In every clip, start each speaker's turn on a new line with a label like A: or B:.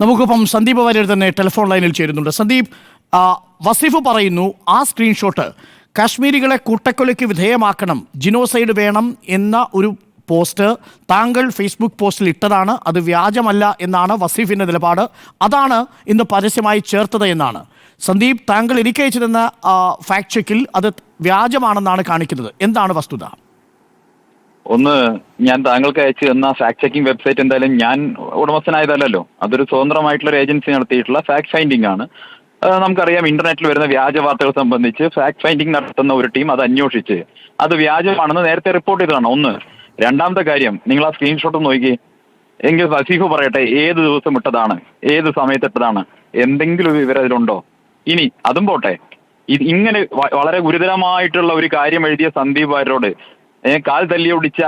A: നമുക്കിപ്പം സന്ദീപ് വാര്യർ തന്നെ ടെലിഫോൺ ലൈനിൽ ചേരുന്നുണ്ട്. സന്ദീപ് വസീഫ് പറയുന്നു ആ സ്ക്രീൻഷോട്ട് കാശ്മീരികളെ കൂട്ടക്കൊലയ്ക്ക് വിധേയമാക്കണം ജിനോസൈഡ് വേണം എന്ന ഒരു പോസ്റ്റ് താങ്കൾ ഫേസ്ബുക്ക് പോസ്റ്റിൽ ഇട്ടതാണ് അത് വ്യാജമല്ല എന്നാണ് വസീഫിന്റെ നിലപാട്. അതാണ് ഇന്ന് പരസ്യമായി ചേർത്തത് എന്നാണ്. സന്ദീപ് താങ്കൾ എനിക്ക് അയച്ചു തന്ന ഫാക്ട് ചെക്കിൽ അത് വ്യാജമാണെന്നാണ് കാണിക്കുന്നത്. എന്താണ് വസ്തുത?
B: ഒന്ന് ഞാൻ താങ്കൾക്ക് അയച്ചു തന്ന ഫാക്ട് ചെക്കിംഗ് വെബ്സൈറ്റ് എന്തായാലും ഞാൻ ഉടമസ്ഥനായതല്ലല്ലോ. അതൊരു സ്വതന്ത്രമായിട്ടുള്ള ഒരു ഏജൻസി നടത്തിയിട്ടുള്ള ഫാക്ട് ഫൈൻഡിംഗ് ആണ്. നമുക്കറിയാം ഇന്റർനെറ്റിൽ വരുന്ന വ്യാജ വാർത്തകൾ സംബന്ധിച്ച് ഫാക്ട് ഫൈൻഡിംഗ് നടത്തുന്ന ഒരു ടീം അത് അന്വേഷിച്ച്. അത് വ്യാജമാണെന്ന് നേരത്തെ റിപ്പോർട്ട് ചെയ്തതാണ്. ഒന്ന് രണ്ടാമത്തെ കാര്യം നിങ്ങൾ ആ സ്ക്രീൻഷോട്ട് നോക്കി എങ്കിൽ സസീഫ് പറയട്ടെ ഏത് ദിവസം ഇട്ടതാണ് ഏത് സമയത്ത് ഇട്ടതാണ് എന്തെങ്കിലും ഒരു വിവരം അതിലുണ്ടോ? ഇനി അതും പോട്ടെ. ഇങ്ങനെ വളരെ ഗുരുതരമായിട്ടുള്ള ഒരു കാര്യം എഴുതിയ സന്ദീപ് വാര്യരോട് കാൽ തല്ലി ഒടിച്ച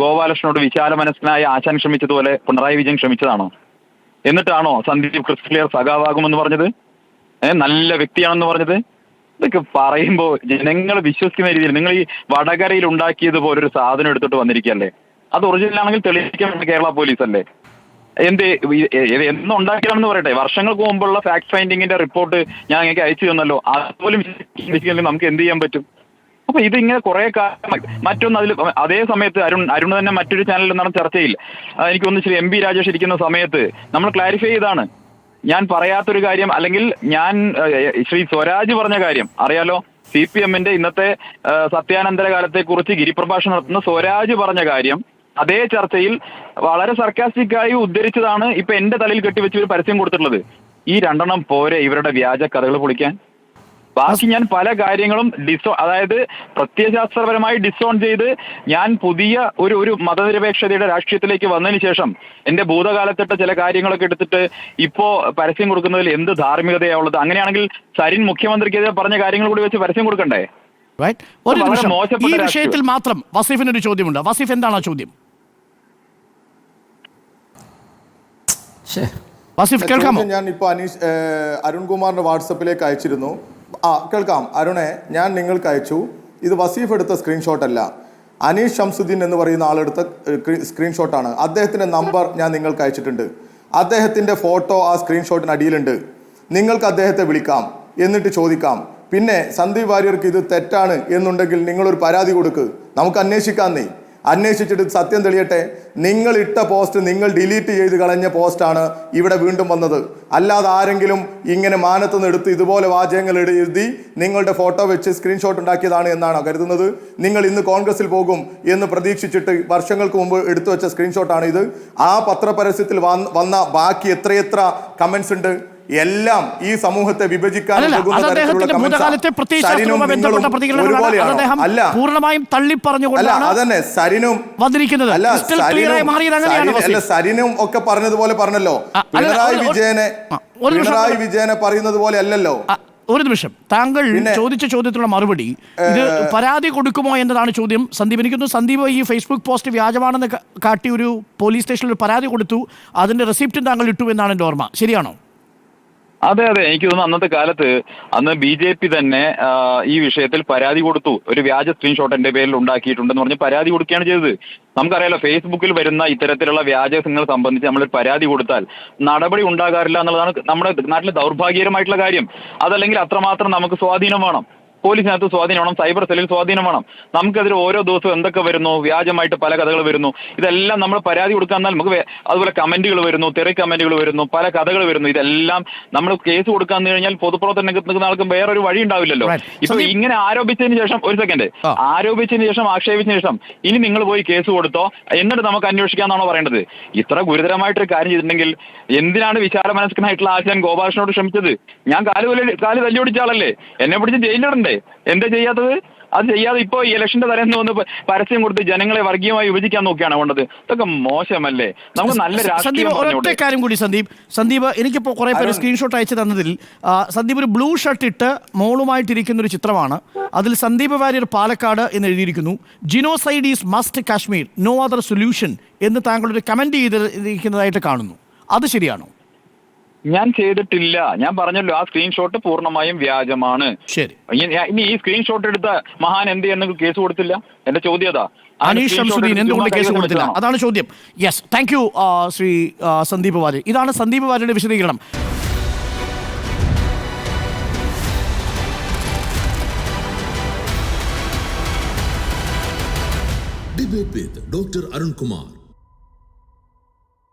B: ഗോപാലകൃഷ്ണനോട് വിശാല മനസ്കനായ ആശാൻ ശ്രമിച്ചതുപോലെ പിണറായി വിജയൻ ക്ഷമിച്ചതാണോ? എന്നിട്ടാണോ സന്ദീപ് ക്രിസ്റ്റ് ക്ലിയർ സഖാവാകുമെന്ന് പറഞ്ഞത്? ഏഹ് നല്ല വ്യക്തിയാണെന്ന് പറഞ്ഞത്? ഇതൊക്കെ പറയുമ്പോൾ ജനങ്ങൾ വിശ്വസിക്കുന്ന രീതിയിൽ നിങ്ങൾ ഈ വടകരയിൽ ഉണ്ടാക്കിയതുപോലെ ഒരു സാധനം എടുത്തിട്ട് വന്നിരിക്കുകയല്ലേ? അത് ഒറിജിനൽ ആണെങ്കിൽ തെളിയിക്കാൻ കേരള പോലീസ് അല്ലേ? എന്ത് എന്നുണ്ടാക്കിയാണെന്ന് പറയട്ടെ. വർഷങ്ങൾക്ക് മുമ്പുള്ള ഫാക്ട് ഫൈൻഡിങ്ങിന്റെ റിപ്പോർട്ട് ഞാൻ നിങ്ങൾക്ക് അയച്ചു തന്നല്ലോ. അതുപോലും നമുക്ക് എന്ത് ചെയ്യാൻ പറ്റും? അപ്പൊ ഇതിങ്ങനെ കുറെ കാലമായി മറ്റൊന്ന് അതിൽ അതേ സമയത്ത് അരുൺ അരുൺ തന്നെ മറ്റൊരു ചാനലിൽ നടന്ന ചർച്ചയിൽ എനിക്ക് തോന്നുന്നു ശ്രീ എം പി രാജേഷ് ഇരിക്കുന്ന സമയത്ത് നമ്മൾ ക്ലാരിഫൈ ചെയ്താണ്. ഞാൻ പറയാത്തൊരു കാര്യം അല്ലെങ്കിൽ ഞാൻ ശ്രീ സ്വരാജ് പറഞ്ഞ കാര്യം അറിയാലോ? സി പി എമ്മിന്റെ ഇന്നത്തെ സത്യാനന്തര കാലത്തെ കുറിച്ച് ഗിരിപ്രഭാഷണം നടത്തുന്ന സ്വരാജ് പറഞ്ഞ കാര്യം അതേ ചർച്ചയിൽ വളരെ സർക്കാസ്റ്റിക്കായി ഉദ്ധരിച്ചതാണ് ഇപ്പൊ എന്റെ തലയിൽ കെട്ടിവെച്ച് ഒരു പരസ്യം കൊടുത്തിട്ടുള്ളത്. ഈ രണ്ടെണ്ണം പോരെ ഇവരുടെ വ്യാജ കഥകൾ പൊളിക്കാൻ? ബാക്കി ഞാൻ പല കാര്യങ്ങളും ഡിസോ അതായത് പ്രത്യയശാസ്ത്രപരമായി ഡിസോൺ ചെയ്ത് ഞാൻ പുതിയ ഒരു ഒരു മതനിരപേക്ഷതയുടെ രാഷ്ട്രീയത്തിലേക്ക് വന്നതിന് ശേഷം എന്റെ ഭൂതകാലത്തിട്ട ചില കാര്യങ്ങളൊക്കെ എടുത്തിട്ട് ഇപ്പോ പരസ്യം കൊടുക്കുന്നതിൽ എന്ത് ധാർമ്മികതയാണുള്ളത്? അങ്ങനെയാണെങ്കിൽ സരിൻ മുഖ്യമന്ത്രിക്കെതിരെ പറഞ്ഞ കാര്യങ്ങൾ കൂടി വെച്ച് പരസ്യം കൊടുക്കണ്ടേ?
A: ഒരു നിമിഷം. ഈ വിഷയത്തിൽ മാത്രം വസീഫിന് ഒരു ചോദ്യമുണ്ട്. വസീഫ് എന്താണ് ആ ചോദ്യം? വസീഫ് കേൾക്കാമോ?
C: ഞാൻ ഇപ്പോൾ അനീഷ് അരുൺകുമാറിന്റെ വാട്സപ്പിലേക്ക് അയച്ചിരുന്നു. ആ കേൾക്കാം. അരുണെ ഞാൻ നിങ്ങൾക്ക് അയച്ചു. ഇത് വസീഫ് എടുത്ത സ്ക്രീൻഷോട്ട് അല്ല. അനീഷ് ഷംസുദ്ദീൻ എന്ന് പറയുന്ന ആളെടുത്ത സ്ക്രീൻഷോട്ടാണ് അദ്ദേഹത്തിന്റെ നമ്പർ ഞാൻ നിങ്ങൾക്ക് അയച്ചിട്ടുണ്ട്. അദ്ദേഹത്തിന്റെ ഫോട്ടോ ആ സ്ക്രീൻഷോട്ടിന് അടിയിലുണ്ട്. നിങ്ങൾക്ക് അദ്ദേഹത്തെ വിളിക്കാം. എന്നിട്ട് ചോദിക്കാം. പിന്നെ സന്ദീപ് വാര്യർക്ക് ഇത് തെറ്റാണ് എന്നുണ്ടെങ്കിൽ നിങ്ങളൊരു പരാതി കൊടുക്ക്. നമുക്ക് അന്വേഷിക്കാന്നേ അന്വേഷിച്ചിട്ട് സത്യം തെളിയട്ടെ നിങ്ങൾ ഇട്ട പോസ്റ്റ് നിങ്ങൾ ഡിലീറ്റ് ചെയ്ത് കളഞ്ഞ പോസ്റ്റാണ് ഇവിടെ വീണ്ടും വന്നത്. അല്ലാതെ ആരെങ്കിലും ഇങ്ങനെ മാനത്തുനിന്ന് എടുത്ത് ഇതുപോലെ വാചകങ്ങൾ എഴുതി നിങ്ങളുടെ ഫോട്ടോ വെച്ച് സ്ക്രീൻഷോട്ട് ഉണ്ടാക്കിയതാണ് എന്നാണോ കരുതുന്നത്? നിങ്ങൾ ഇന്ന് കോൺഗ്രസിൽ പോകും എന്ന് പ്രതീക്ഷിച്ചിട്ട് വർഷങ്ങൾക്ക് മുമ്പ് എടുത്തു വെച്ച സ്ക്രീൻഷോട്ടാണ് ഇത്. ആ പത്രപരസ്യത്തിൽ വന്ന ബാക്കി എത്രയെത്ര കമൻസ് ഉണ്ട്? എല്ലാം ഈ സമൂഹത്തെ വിഭജിക്കാൻ
A: പൂർണമായും തള്ളി പറഞ്ഞുകൊണ്ടാണ്
C: അതന്നെ സരിനും
A: വന്നിരിക്കുന്നത്.
C: അല്ല സരിനും ഒക്കെ പറഞ്ഞതുപോലെ പറഞ്ഞല്ലോ. പിണറായി വിജയനെ പിണറായി വിജയനെ പറയുന്നത് പോലെ അല്ലല്ലോ.
A: ഒരു നിമിഷം. താങ്കൾ ചോദിച്ച ചോദ്യത്തിനുള്ള മറുപടി ഇത് പരാതി കൊടുക്കുമോ എന്നതാണ് ചോദ്യം. സന്ദീപ് എനിക്കൊന്ന് സന്ദീപ് ഈ ഫേസ്ബുക്ക് പോസ്റ്റ് വ്യാജമാണെന്ന് കാട്ടി ഒരു പോലീസ് സ്റ്റേഷനിൽ പരാതി കൊടുത്തു. അതിന്റെ റെസിപ്റ്റും താങ്കൾ ഇട്ടു എന്നാണ് എന്റെ ഓർമ്മ. ശരിയാണോ?
B: അതെ അതെ. എനിക്ക് തോന്നുന്നു അന്നത്തെ കാലത്ത് അന്ന് ബി ജെ പി തന്നെ ഈ വിഷയത്തിൽ പരാതി കൊടുത്തു. ഒരു വ്യാജ സ്ക്രീൻഷോട്ട് എന്റെ പേരിൽ ഉണ്ടാക്കിയിട്ടുണ്ടെന്ന് പറഞ്ഞ് പരാതി കൊടുക്കുകയാണ് ചെയ്തത്. നമുക്കറിയാലോ ഫേസ്ബുക്കിൽ വരുന്ന ഇത്തരത്തിലുള്ള വ്യാജങ്ങൾ സംബന്ധിച്ച് നമ്മൾ പരാതി കൊടുത്താൽ നടപടി ഉണ്ടാകാറില്ല എന്നുള്ളതാണ് നമ്മുടെ നാട്ടിലെ ദൗർഭാഗ്യകരമായിട്ടുള്ള കാര്യം. അതല്ലെങ്കിൽ അത്രമാത്രം നമുക്ക് സ്വാധീനം വേണം. പോലീസിനകത്ത് സ്വാധീനം വേണം സൈബർ സെല്ലിൽ സ്വാധീനം വേണം നമുക്കെതിരെ ഓരോ ദിവസവും എന്തൊക്കെ വരുന്നു വ്യാജമായിട്ട് പല കഥകൾ വരുന്നു. ഇതെല്ലാം നമ്മൾ പരാതി കൊടുക്കാൻ എന്നാൽ നമുക്ക് അതുപോലെ കമന്റുകൾ വരുന്നു തെറി കമന്റുകൾ വരുന്നു പല കഥകൾ വരുന്നു. ഇതെല്ലാം നമ്മൾ കേസ് കൊടുക്കാൻ കഴിഞ്ഞാൽ പൊതുപ്രവർത്തനം നിൽക്കുന്ന ആൾക്ക് വേറൊരു വഴി ഉണ്ടാവില്ലല്ലോ. ഇപ്പൊ ഇങ്ങനെ ആരോപിച്ചതിന് ശേഷം ഒരു സെക്കൻഡ് ആരോപിച്ചതിന് ശേഷം ആക്ഷേപിച്ചതിന് ശേഷം ഇനി നിങ്ങൾ പോയി കേസ് കൊടുത്തോ? എന്നിട്ട് നമുക്ക് അന്വേഷിക്കാന്നാണോ പറയേണ്ടത്? ഇത്ര ഗുരുതരമായിട്ടൊരു കാര്യം ചെയ്തിട്ടുണ്ടെങ്കിൽ എന്തിനാണ് വിചാരമനസ്കനായിട്ടുള്ള ആശാൻ ഗോപാലകൃഷ്ണനോട് ശ്രമിച്ചത് ഞാൻ കാൽ കാൽ തല്ലിയൊടിച്ച ആളല്ലേ? എന്നെ പിടിച്ച് ജയിലിലിടണ്ടേ എന്താ ചെയ്യാത്തത്? അത് ചെയ്യാതെ ഇപ്പോ ഈ ഇലക്ഷന്റെ തലേന്ന് വന്ന് പരസ്യം കൊടുത്ത് ജനങ്ങളെ വർഗീയമായി വിഭജിക്കാൻ നോക്കിയാണ് വേണ്ടത്. ഇതൊക്കെ മോശമല്ലേ? നമുക്ക് നല്ല രാഷ്ട്രീയം
A: കാര്യം കൂടി സന്ദീപ്. സന്ദീപ് എനിക്കിപ്പോൾ കുറേ പേര് സ്ക്രീൻഷോട്ട് അയച്ചു തന്നതിൽ സന്ദീപ് ഒരു ബ്ലൂ ഷർട്ട് ഇട്ട് മോളുമായിട്ടിരിക്കുന്ന ഒരു ചിത്രമാണ്. അതിൽ സന്ദീപ് വാര്യർ പാലക്കാട് എന്ന് എഴുതിയിരിക്കുന്നു. Genocide is must Kashmir no other solution എന്ന് താങ്കളൊരു ഒരു കമന്റ് ചെയ്തിരിക്കുന്നതായിട്ട് കാണുന്നു. അത് ശരിയാണോ?
B: ഞാൻ ചെയ്തിട്ടില്ല. ഞാൻ പറഞ്ഞല്ലോ ആ സ്ക്രീൻഷോട്ട് പൂർണമായും വ്യാജമാണ്.
A: ശരി.
B: ഇനി ഈ സ്ക്രീൻഷോട്ട് എടുത്ത മഹാൻ എന്ത് ചെയ്യുന്ന? കേസ് കൊടുത്തില്ല? എന്റെ ചോദ്യം അതാ.
A: അനീഷ് ഷംസുദ്ദീൻ എന്തുകൊണ്ട് കേസ് കൊടുത്തില്ല? അതാണ് ചോദ്യം. Yes thank you Shri Sandeep Warrier ഇതാണ് സന്ദീപ് വാര്യയുടെ വിശദീകരണം.
D: Debate with Dr. Arun Kumar.